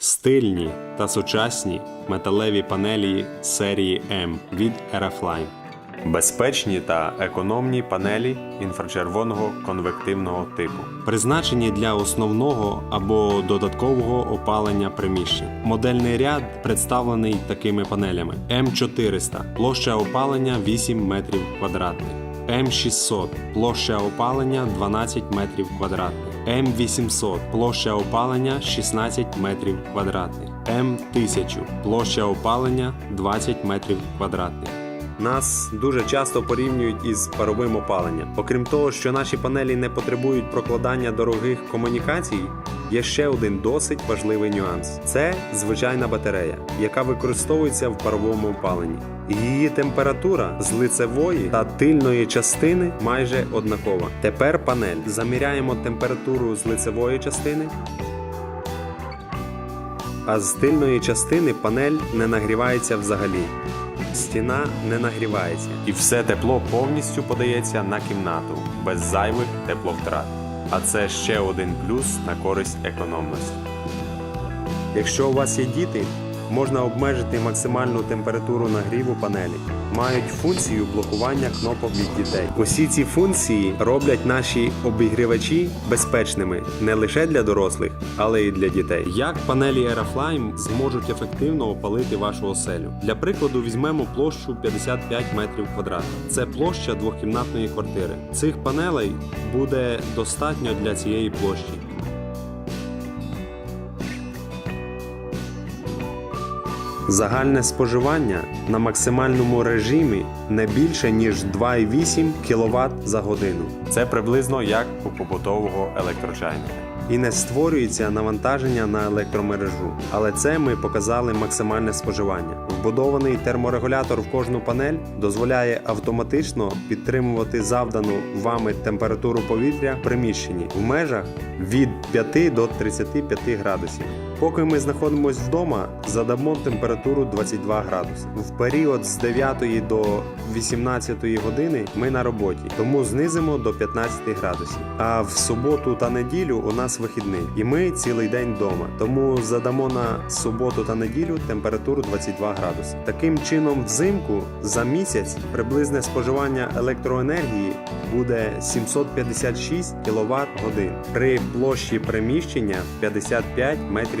Стильні та сучасні металеві панелі серії М від Aeroflame. Безпечні та економні панелі інфрачервоного конвективного типу, призначені для основного або додаткового опалення приміщень. Модельний ряд представлений такими панелями: М400 площа опалення 8 метрів квадратних, М600 площа опалення 12 метрів квадратних. М800 площа опалення 16 метрів квадратних, М1000 площа опалення 20 метрів квадратних. Нас дуже часто порівнюють із паровим опаленням. Окрім того, що наші панелі не потребують прокладання дорогих комунікацій, є ще один досить важливий нюанс: це звичайна батарея, яка використовується в паровому опаленні. Її температура з лицевої та тильної частини майже однакова. Тепер панель заміряємо температуру з лицевої частини. А з тильної частини панель не нагрівається взагалі. Стіна не нагрівається, і все тепло повністю подається на кімнату без зайвих тепловтрат. А це ще один плюс на користь економності. Якщо у вас є діти, можна обмежити максимальну температуру нагріву панелі. Мають функцію блокування кнопок від дітей. Усі ці функції роблять наші обігрівачі безпечними не лише для дорослих, але й для дітей. Як панелі Aeroflame зможуть ефективно опалити вашу оселю? Для прикладу візьмемо площу 55 метрів квадратних. Це площа двохкімнатної квартири. Цих панелей буде достатньо для цієї площі. Загальне споживання на максимальному режимі не більше ніж 2,8 кВт за годину. Це приблизно як у побутового електрочайника. І не створюється навантаження на електромережу. Але це ми показали максимальне споживання. Вбудований терморегулятор в кожну панель дозволяє автоматично підтримувати завдану вами температуру повітря в приміщенні в межах від 5 до 35 градусів. Поки ми знаходимося вдома, задамо температуру 22 градуси. В період з 9 до 18 години ми на роботі, тому знизимо до 15 градусів. А в суботу та неділю у нас вихідний, і ми цілий день вдома. Тому задамо на суботу та неділю температуру 22 градуси. Таким чином, взимку за місяць приблизне споживання електроенергії буде 756 кВт годин при площі приміщення 55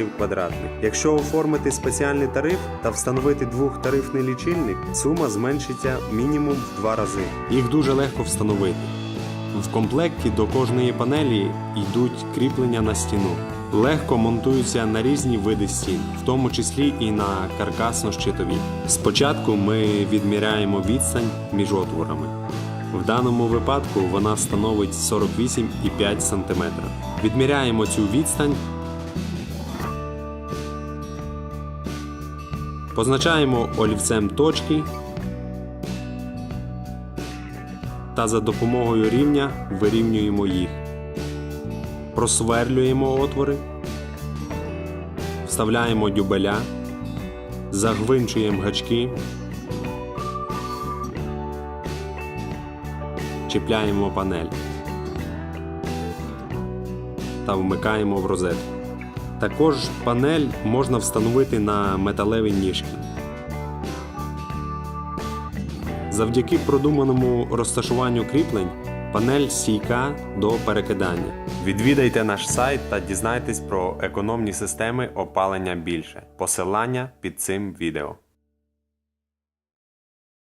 метрів квадратних. Якщо оформити спеціальний тариф та встановити двохтарифний лічильник, сума зменшиться мінімум в два рази. Їх дуже легко встановити. В комплекті до кожної панелі йдуть кріплення на стіну. Легко монтуються на різні види стін, в тому числі і на каркасно-щитові. Спочатку ми відміряємо відстань між отворами. В даному випадку вона становить 48,5 см. Відміряємо цю відстань. Позначаємо олівцем точки та за допомогою рівня вирівнюємо їх. Просверлюємо отвори, вставляємо дюбеля, загвинчуємо гачки, чіпляємо панель та вмикаємо в розетку. Також панель можна встановити на металеві ніжки. Завдяки продуманому розташуванню кріплень панель стійка до перекидання. Відвідайте наш сайт та дізнайтесь про економні системи опалення більше. Посилання під цим відео.